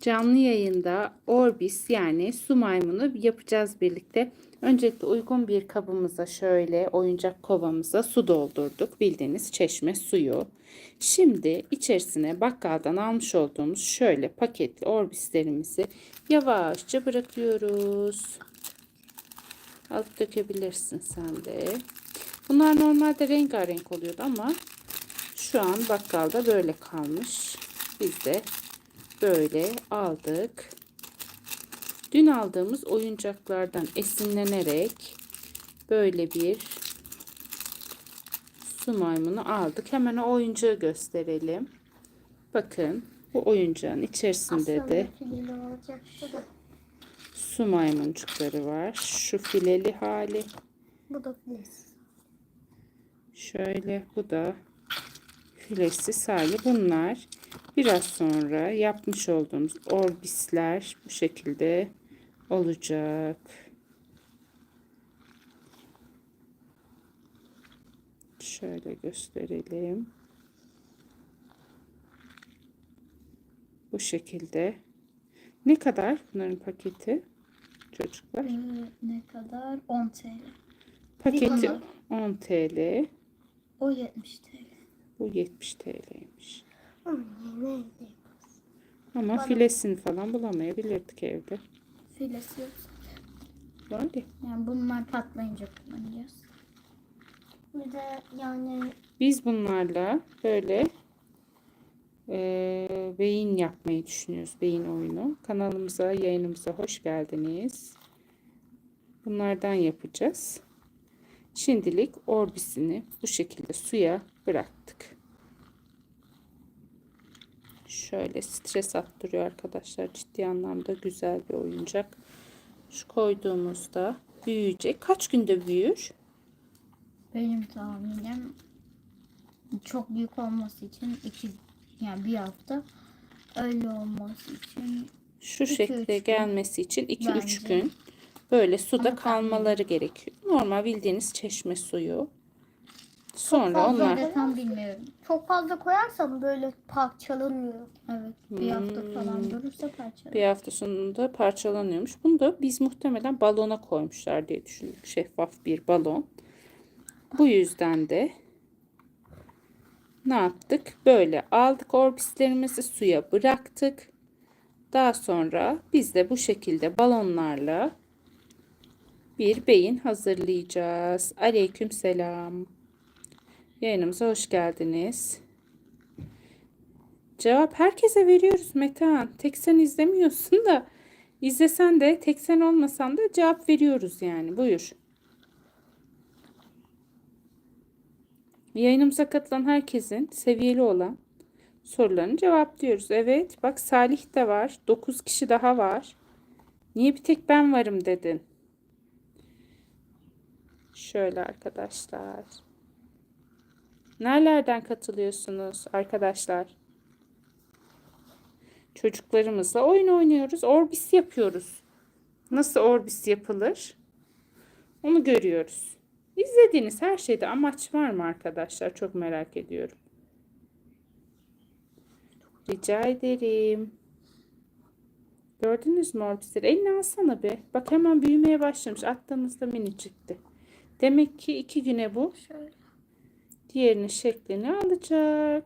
Canlı yayında Orbis yani su maymunu yapacağız birlikte. Öncelikle uygun bir kabımıza şöyle oyuncak kovamıza su doldurduk. Bildiğiniz çeşme suyu. Şimdi içerisine bakkaldan almış olduğumuz şöyle paketli orbislerimizi yavaşça bırakıyoruz. Alıp dökebilirsin sen de. Bunlar normalde rengarenk oluyordu ama şu an bakkalda böyle kalmış. Biz de böyle aldık. Dün aldığımız oyuncaklardan esinlenerek böyle bir su maymunu aldık. Hemen o oyuncağı gösterelim. Bakın bu oyuncağın içerisinde de fileli olacaktı da. su maymuncukları var. Şu fileli hali. Bu da filesiz. Şöyle bu da filesiz hali. Bunlar biraz sonra yapmış olduğumuz orbisler bu şekilde olacak. Şöyle gösterelim. Bu şekilde. Ne kadar bunların paketi çocuklar? Ee, ne kadar? 10 TL. Paketi kadar. 10 TL. O 70 TL. Bu 70 TL'ymiş. Neydi? Ama filesini falan bulamayabilirdik evde. Filesi yok. Böyle. Yani bunlar patlayınca kullanacağız. Bir de yani Biz bunlarla böyle eee, beyin yapmayı düşünüyoruz. Beyin oyunu. Kanalımıza, yayınımıza hoş geldiniz. Bunlardan yapacağız. Şimdilik orbisini bu şekilde suya bıraktık. Şöyle stres attırıyor arkadaşlar. Ciddi anlamda güzel bir oyuncak. Şu koyduğumuzda büyüyecek. Kaç günde büyür? benim tahminim çok büyük olması için iki yani bir hafta öyle olması için Şu İki, şekle üç gelmesi için 2-3 Bence. gün böyle suda Ama kalmaları gerekiyor. Normal bildiğiniz çeşme suyu. Sonra fazla onlar da tam bilmiyorum. Çok fazla koyarsam böyle parçalanıyor. Evet bir hafta falan durursa parçalar. Hmm. bir hafta sonunda parçalanıyormuş. Bunu da biz muhtemelen balona koymuşlar diye düşündük. Şeffaf bir balon. Bu yüzden de ne yaptık? Böyle aldık orbislerimizi suya bıraktık. Daha sonra biz de bu şekilde balonlarla bir beyin hazırlayacağız. Aleyküm selam. Yayınımıza hoş geldiniz. Cevap herkese veriyoruz Metehan. Tek sen izlemiyorsun da izlesen de tek sen olmasan da cevap veriyoruz yani. Buyur. Yayınımıza katılan herkesin seviyeli olan sorularını cevaplıyoruz. Evet bak Salih de var. 9 kişi daha var. Niye bir tek ben varım dedin? Şöyle arkadaşlar. Nerelerden katılıyorsunuz arkadaşlar? Çocuklarımızla oyun oynuyoruz. Orbis yapıyoruz. Nasıl orbis yapılır? Onu görüyoruz. İzlediğiniz her şeyde amaç var mı arkadaşlar? Çok merak ediyorum. Rica ederim. Gördünüz mü orbisleri? Elini alsana be. Bak hemen büyümeye başlamış. Attığımızda minicikti. Demek ki iki güne bu Şöyle. Diğerinin şeklini alacak.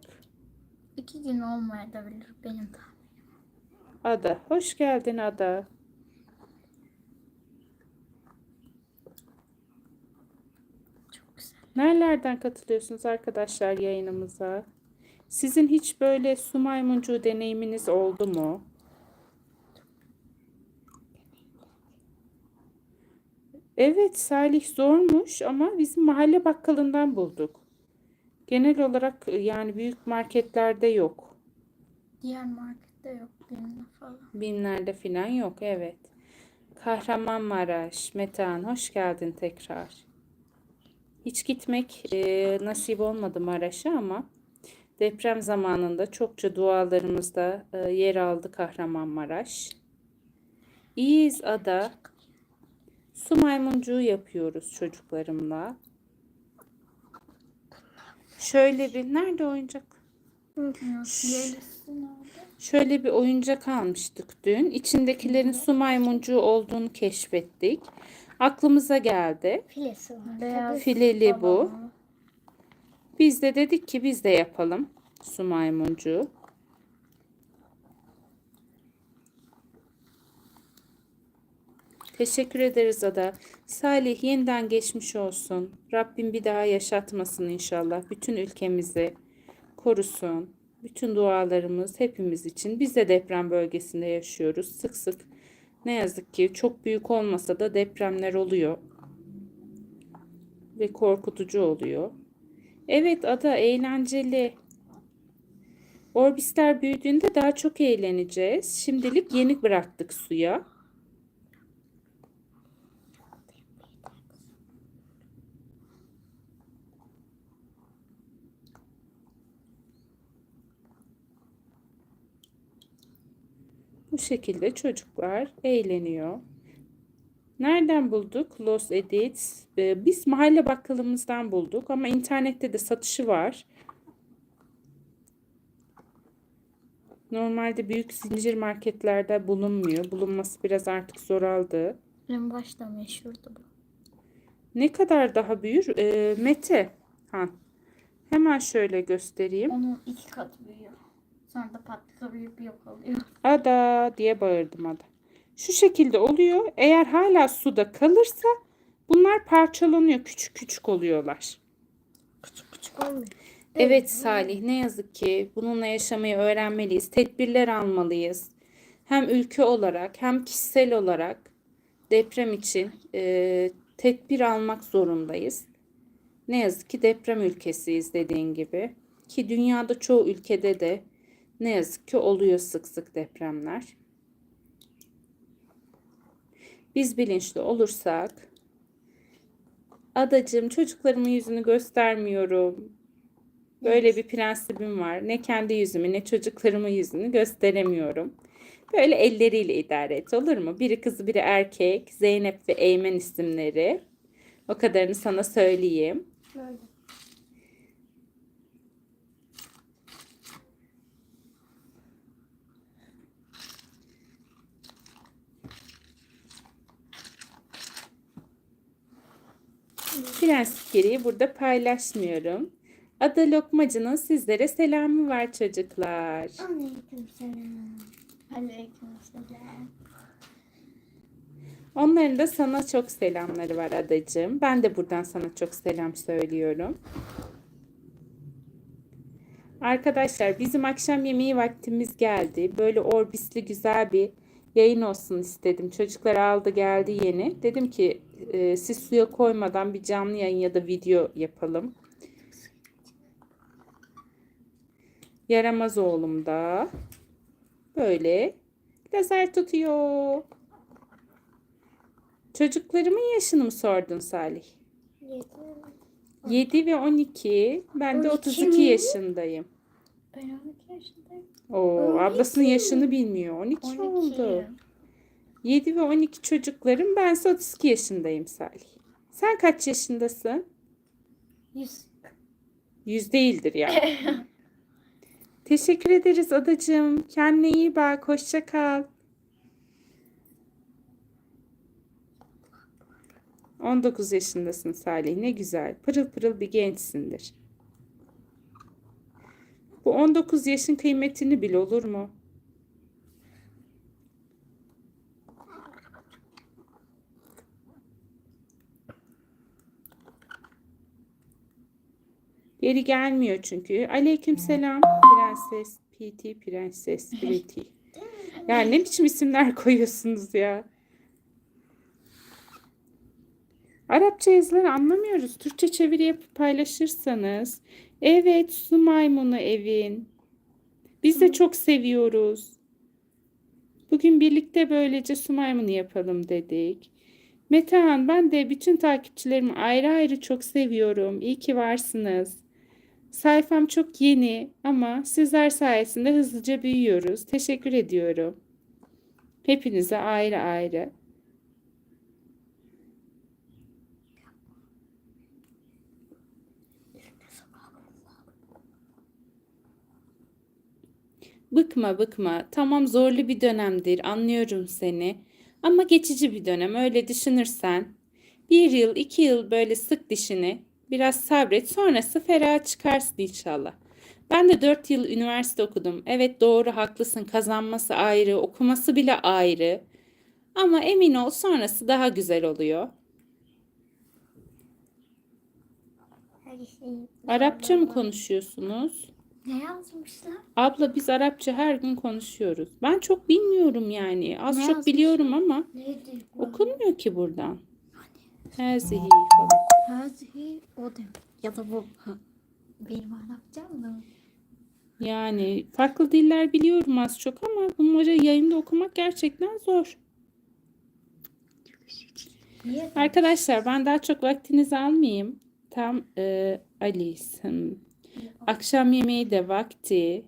İki gün olmayabilir benim tahminim. Ada. Hoş geldin Ada. Çok güzel. Nerelerden katılıyorsunuz arkadaşlar yayınımıza? Sizin hiç böyle su maymuncuğu deneyiminiz oldu mu? Evet Salih zormuş ama bizim mahalle bakkalından bulduk. Genel olarak e, yani büyük marketlerde yok. Diğer markette yok benimle falan. Binlerde filan yok evet. Kahramanmaraş, Metehan hoş geldin tekrar. Hiç gitmek e, nasip olmadı Maraş'a ama deprem zamanında çokça dualarımızda e, yer aldı Kahramanmaraş. İyiyiz Ada. Su maymuncuğu yapıyoruz çocuklarımla. Şöyle bir nerede oyuncak? Şöyle bir oyuncak almıştık dün. İçindekilerin su maymuncuğu olduğunu keşfettik. Aklımıza geldi. Filesi var. Beyaz Tabii. Fileli bu. Biz de dedik ki biz de yapalım su maymuncuğu. Teşekkür ederiz Ada. Salih yeniden geçmiş olsun. Rabbim bir daha yaşatmasın inşallah. Bütün ülkemizi korusun. Bütün dualarımız hepimiz için. Biz de deprem bölgesinde yaşıyoruz. Sık sık ne yazık ki çok büyük olmasa da depremler oluyor. Ve korkutucu oluyor. Evet ada eğlenceli. Orbisler büyüdüğünde daha çok eğleneceğiz. Şimdilik yeni bıraktık suya. Bu şekilde çocuklar eğleniyor. Nereden bulduk Los Edits? Ee, Biz mahalle bakkalımızdan bulduk ama internette de satışı var. Normalde büyük zincir marketlerde bulunmuyor. Bulunması biraz artık zor aldı. En başta meşhurdu bu. Ne kadar daha büyür? Ee, Mete. Ha. Hemen şöyle göstereyim. Onun iki katı büyüyor. Sonra da büyüyüp yok oluyor. Ada diye bağırdım ada. Şu şekilde oluyor. Eğer hala suda kalırsa bunlar parçalanıyor. Küçük küçük oluyorlar. Küçük küçük olmuyor. Evet Salih, ne yazık ki bununla yaşamayı öğrenmeliyiz. Tedbirler almalıyız. Hem ülke olarak hem kişisel olarak deprem için e, tedbir almak zorundayız. Ne yazık ki deprem ülkesiyiz dediğin gibi. Ki dünyada çoğu ülkede de ne yazık ki oluyor sık sık depremler. Biz bilinçli olursak Adacığım çocuklarımın yüzünü göstermiyorum. Böyle bir prensibim var. Ne kendi yüzümü ne çocuklarımın yüzünü gösteremiyorum. Böyle elleriyle idare et olur mu? Biri kız biri erkek. Zeynep ve Eymen isimleri. O kadarını sana söyleyeyim. Böyle. Prensip gereği burada paylaşmıyorum. Ada Lokmacı'nın sizlere selamı var çocuklar. Aleyküm selam. Aleyküm selam. Onların da sana çok selamları var adacığım. Ben de buradan sana çok selam söylüyorum. Arkadaşlar bizim akşam yemeği vaktimiz geldi. Böyle orbisli güzel bir yayın olsun istedim. Çocuklar aldı geldi yeni. Dedim ki e, siz suya koymadan bir canlı yayın ya da video yapalım. Yaramaz oğlum da böyle lazer tutuyor. Çocuklarımın yaşını mı sordun Salih? Yedi. 7 ve 12. Ben de 12 32 mi? yaşındayım. Ben 12 yaşındayım. Oo, ablasının yaşını bilmiyor. 12, 12. oldu. 7 ve 12 çocuklarım. Bense 32 yaşındayım Salih. Sen kaç yaşındasın? 100. 100 değildir ya. Teşekkür ederiz adacığım. Kendine iyi bak. Hoşça kal. 19 yaşındasın Salih. Ne güzel. Pırıl pırıl bir gençsindir. Bu 19 yaşın kıymetini bil olur mu? Geri gelmiyor çünkü. Aleykümselam prenses, PT, prenses, Pretty. Ya ne biçim isimler koyuyorsunuz ya? Arapça yazıları anlamıyoruz. Türkçe çeviri yapıp paylaşırsanız. Evet, su maymunu evin. Biz de çok seviyoruz. Bugün birlikte böylece su maymunu yapalım dedik. Metehan ben de bütün takipçilerimi ayrı ayrı çok seviyorum. İyi ki varsınız. Sayfam çok yeni ama sizler sayesinde hızlıca büyüyoruz. Teşekkür ediyorum. Hepinize ayrı ayrı. Bıkma bıkma. Tamam zorlu bir dönemdir. Anlıyorum seni. Ama geçici bir dönem. Öyle düşünürsen. Bir yıl, iki yıl böyle sık dişini. Biraz sabret. Sonrası ferah çıkarsın inşallah. Ben de dört yıl üniversite okudum. Evet doğru haklısın. Kazanması ayrı, okuması bile ayrı. Ama emin ol sonrası daha güzel oluyor. Şey. Arapça mı konuşuyorsunuz? Ne yazmışlar? Abla biz Arapça her gün konuşuyoruz. Ben çok bilmiyorum yani. Az Ne çok yazmış? biliyorum ama Neydi? okunmuyor ki buradan. Hazihi falan. Hazihi o demek. Ya da bu. Benim Arapçam da. Yani farklı diller biliyorum az çok ama bunları yayında okumak gerçekten zor. Niye? Arkadaşlar ben daha çok vaktinizi almayayım. Tam e, Ali'sin. Akşam yemeği de vakti.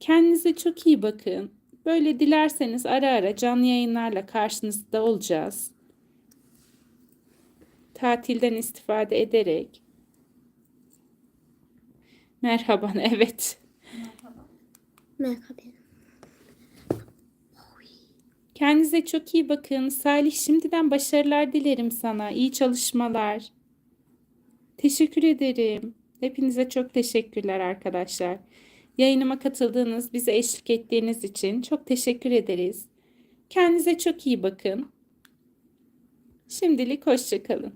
Kendinize çok iyi bakın. Böyle dilerseniz ara ara canlı yayınlarla karşınızda olacağız. Tatilden istifade ederek. Merhaba, evet. Merhaba. Kendinize çok iyi bakın. Salih şimdiden başarılar dilerim sana. İyi çalışmalar. Teşekkür ederim. Hepinize çok teşekkürler arkadaşlar. Yayınıma katıldığınız, bize eşlik ettiğiniz için çok teşekkür ederiz. Kendinize çok iyi bakın. Şimdilik hoşça kalın.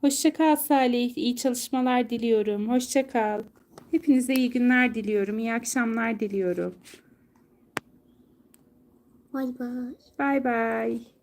Hoşça kal Salih. İyi çalışmalar diliyorum. Hoşça kal. Hepinize iyi günler diliyorum. İyi akşamlar diliyorum. Bay bay. Bay bay.